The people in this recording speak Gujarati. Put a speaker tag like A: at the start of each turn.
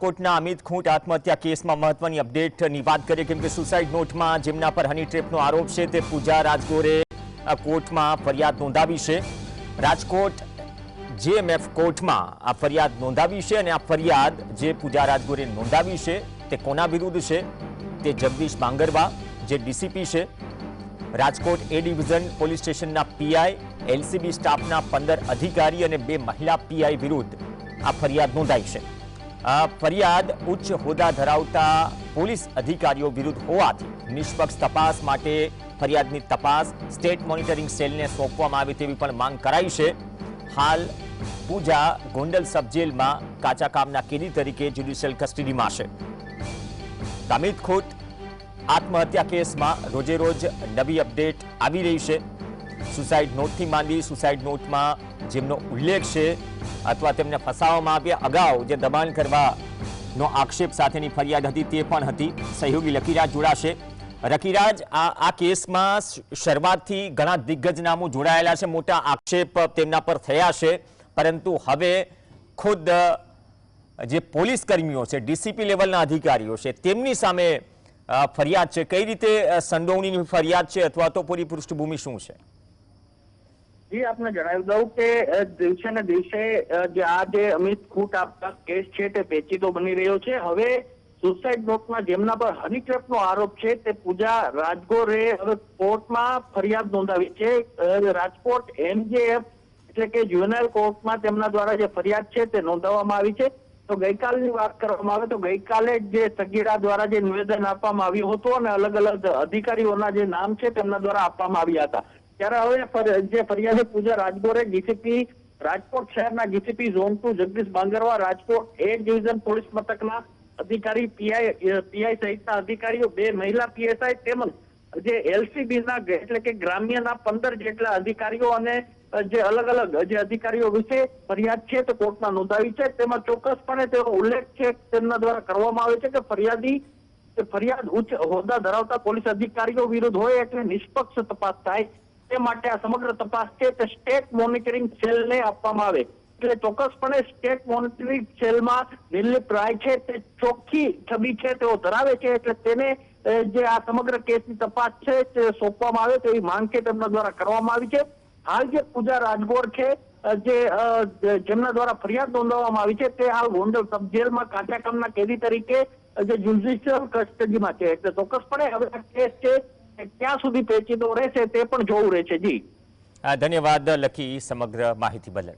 A: કોટના અમિત ખૂંટ આત્મહત્યા કેસમાં મહત્વની અપડેટની વાત કરીએ, કેમ કે સુસાઇડ નોટમાં જેમના પર હની ટ્રેપનો આરોપ છે, તે પૂજા રાજગોરે કોર્ટમાં ફરિયાદ નોંધાવી છે. રાજકોટ જેએમએફ કોર્ટમાં આ ફરિયાદ નોંધાવી છે અને આ ફરિયાદ જે પૂજા રાજગોરે નોંધાવી છે, તે કોના વિરુદ્ધ છે? તે જગદીશ બાંગરવા, જે ડીસીપી છે. રાજકોટ એ ડિવિઝન પોલીસ સ્ટેશનના પીઆઈ, એલસીબી સ્ટાફના પંદર અધિકારી અને બે મહિલા પીઆઈ વિરુદ્ધ આ ફરિયાદ નોંધાઈ છે. ફરિયાદ ઉચ્ચ હોદ્દા ધરાવતા પોલીસ અધિકારીઓ વિરુદ્ધ હોવાથી નિષ્પક્ષ તપાસ માટે ફરિયાદની તપાસ સ્ટેટ મોનિટરિંગ સેલને સોંપવામાં આવે તેવી પણ માંગ કરાઈ છે. હાલ પૂજા ગોંડલ સબજેલમાં કાચા કામના કેદી તરીકે જ્યુડિશિયલ કસ્ટડીમાં છે. દમિત ખોટ આત્મહત્યા કેસમાં રોજે રોજ નવી અપડેટ આવી રહી છે. સુસાઇડ નોટથી માંડી સુસાઇડ નોટમાં જેમનો ઉલ્લેખ છે અથવા તેમને ફસાવવામાં આવ્યા અગાઉ જે દબાણ કરવાનો આક્ષેપ સાથેની ફરિયાદ હતી તે પણ હતી. સહયોગી લકીરાજ જોડાશે. રકીરાજ, આ આ કેસમાં શરૂઆતથી ઘણા દિગ્ગજ નામો જોડાયેલા છે. મોટા આક્ષેપ તેમના પર થયા છે. પરંતુ હવે ખુદ જે પોલીસ કર્મીઓ છે, ડીસીપી લેવલના અધિકારીઓ છે, તેમની સામે ફરિયાદ છે. કઈ રીતે સંડોવણીની ફરિયાદ છે અથવા તો પૂરી પૃષ્ઠભૂમિ શું છે?
B: જી, આપને જણાવી દઉં કે દિવસે ને દિવસે જે આ જે અમિત ખૂટ આપતા કેસ છે તે પેચીદો બની રહ્યો છે. હવે સુસાઇડ બ્લોકમાં જેમના પર હનીટ્રેપનો આરોપ છે તે પૂજા રાજગોરે હવે કોર્ટમાં ફરિયાદ નોંધાવી છે. રાજકોટ એમજેએફ એટલે કે જ્યુવેનાઇલ કોર્ટમાં તેમના દ્વારા જે ફરિયાદ છે તે નોંધાવવામાં આવી છે. તો ગઈકાલની વાત કરવામાં આવે તો ગઈકાલે જે સગીરા દ્વારા જે નિવેદન આપવામાં આવ્યું હતું અને અલગ અલગ અધિકારીઓના જે નામ છે તેમના દ્વારા આપવામાં આવ્યા હતા. ત્યારે હવે જે ફરિયાદ પૂજા રાજગોરે ડીસીપી રાજકોટ શહેરના DCP zone two Jagdish Bangarwa, Rajkot A division police મથકના અધિકારી પીઆઈ પીઆઈ સહિતના અધિકારીઓ, બે મહિલા પીએસઆઈ તેમજ જે એલસીબી એટલે કે ગ્રામ્યના પંદર જેટલા અધિકારીઓ અને જે અલગ અલગ જે અધિકારીઓ વિશે ફરિયાદ છે તે કોર્ટમાં નોંધાવી છે. તેમાં ચોક્કસપણે તેનો ઉલ્લેખ છે તેમના દ્વારા કરવામાં આવે છે કે ફરિયાદી, ફરિયાદ ઉચ્ચ હોદ્દા ધરાવતા પોલીસ અધિકારીઓ વિરુદ્ધ હોય એટલે નિષ્પક્ષ તપાસ થાય તે માટે આ સમગ્ર તપાસ છે તે સ્ટેટ મોનિટરિંગ સેલને આપવામાં આવે. એટલે ચોક્કસપણે સ્ટેટ મોનિટરિંગ સેલમાં નિર્લિપ્ત રાય છે તે ચોખ્ખી છબી છે તેઓ ધરાવે છે, એટલે તેને જે આ સમગ્ર કેસની તપાસ છે તે સોંપવામાં આવે તેવી માંગ છે તેમના દ્વારા કરવામાં આવી છે. હાલ જે પૂજા રાજગોર છે જે જેમના દ્વારા ફરિયાદ નોંધાવવામાં આવી છે તે હાલ ગોંડલ સબ જેલમાં કાચાકામના કેદી તરીકે જે જ્યુડિશિયલ કસ્ટડીમાં છે. એટલે ચોક્કસપણે હવે આ કેસ છે ક્યાં સુધી પેચીદો રહેશે તે પણ જોવું રહેશે જી.
A: આ ધન્યવાદ, લખી સમગ્ર માહિતી બદલ.